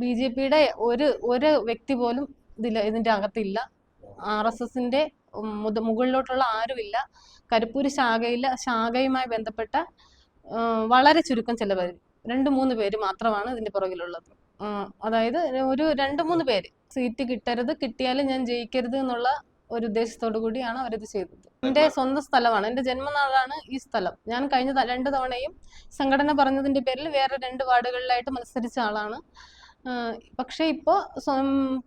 B J പിയുടെ ഒരു ഒരു വ്യക്തി പോലും ഇതിൽ ഇതിന്റെ അകത്തില്ല. ആർ എസ് എസിന്റെ മുകളിലോട്ടുള്ള ആരുമില്ല. കരിപ്പൂര് ശാഖയില്ല ശാഖയുമായി ബന്ധപ്പെട്ട വളരെ ചുരുക്കം ചില പേര്. രണ്ട് മൂന്ന് പേര് മാത്രമാണ് ഇതിന്റെ പുറകിലുള്ളത്. അതായത് ഒരു രണ്ട് മൂന്ന് പേര്. സീറ്റ് കിട്ടരുത് കിട്ടിയാലും ഞാൻ ജയിക്കരുത് എന്നുള്ള ഒരു ഉദ്ദേശത്തോടു കൂടിയാണ് അവരത് ചെയ്തത്. എന്റെ സ്വന്തം സ്ഥലമാണ്. എന്റെ ജന്മനാടാണ് ഈ സ്ഥലം. ഞാൻ കഴിഞ്ഞ രണ്ട് തവണയും സംഘടന പറഞ്ഞതിന്റെ പേരിൽ വേറെ രണ്ട് വാർഡുകളിലായിട്ട് മത്സരിച്ച ആളാണ് പക്ഷേ ഇപ്പോൾ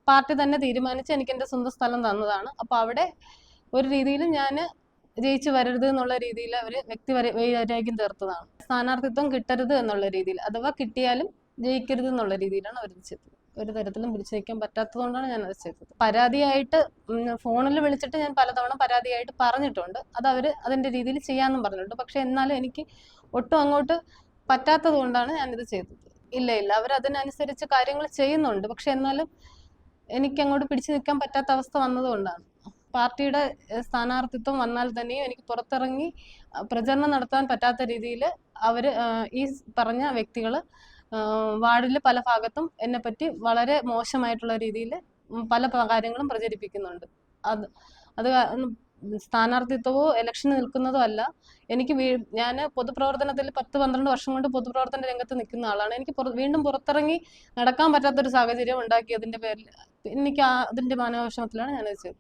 പാർട്ടി തന്നെ തീരുമാനിച്ച് എനിക്ക് എന്റെ സ്വന്തം സ്ഥലം തന്നതാണ്. അപ്പോൾ അവിടെ ഒരു രീതിയിൽ ഞാൻ ജയിച്ചു വരരുത് എന്നുള്ള രീതിയിൽ അവർ വ്യക്തി വര- വൈരാഗ്യം തീർത്തതാണ്. സ്ഥാനാർത്ഥിത്വം കിട്ടരുത് എന്നുള്ള രീതിയിൽ അഥവാ കിട്ടിയാലും ജയിക്കരുത് എന്നുള്ള രീതിയിലാണ് അവർ ചെയ്തത്. ഒരു തരത്തിലും പിടിച്ചു പറ്റാത്തതുകൊണ്ടാണ് ഞാൻ അത് ചെയ്തത്. പരാതിയായിട്ട് ഫോണിൽ വിളിച്ചിട്ട് ഞാൻ പലതവണ പരാതിയായിട്ട് പറഞ്ഞിട്ടുണ്ട്. അത് അവർ അതിന്റെ രീതിയിൽ ചെയ്യാന്നും പറഞ്ഞിട്ടുണ്ട്. പക്ഷെ എന്നാലും എനിക്ക് ഒട്ടും അങ്ങോട്ട് പറ്റാത്തത് കൊണ്ടാണ് ഞാനിത് ചെയ്തത്. ഇല്ല ഇല്ല. അവർ അതിനനുസരിച്ച് കാര്യങ്ങൾ ചെയ്യുന്നുണ്ട്. പക്ഷെ എന്നാലും എനിക്ക് അങ്ങോട്ട് പിടിച്ചു നിൽക്കാൻ പറ്റാത്ത അവസ്ഥ വന്നതുകൊണ്ടാണ്. പാർട്ടിയുടെ സ്ഥാനാർത്ഥിത്വം വന്നാൽ തന്നെയും എനിക്ക് പുറത്തിറങ്ങി പ്രചരണം നടത്താൻ പറ്റാത്ത രീതിയിൽ അവർ ഈ പറഞ്ഞ വ്യക്തികൾ വാർഡിൽ പല ഭാഗത്തും എന്നെ പറ്റി വളരെ മോശമായിട്ടുള്ള രീതിയിൽ പല കാര്യങ്ങളും പ്രചരിപ്പിക്കുന്നുണ്ട്. അത് അത് സ്ഥാനാർത്ഥിത്വമോ ഇലക്ഷന് നിൽക്കുന്നതോ അല്ല. എനിക്ക് ഞാൻ പൊതുപ്രവർത്തനത്തിൽ പത്ത് പന്ത്രണ്ട് വർഷം കൊണ്ട് പൊതുപ്രവർത്തന രംഗത്ത് നിൽക്കുന്ന ആളാണ്. എനിക്ക് വീണ്ടും പുറത്തിറങ്ങി നടക്കാൻ പറ്റാത്തൊരു സാഹചര്യം ഉണ്ടാക്കിയതിന്റെ പേരിൽ എനിക്ക് അതിന്റെ മാനവവിഷമത്തിലാണ് ഞാനത് ചെയ്തത്.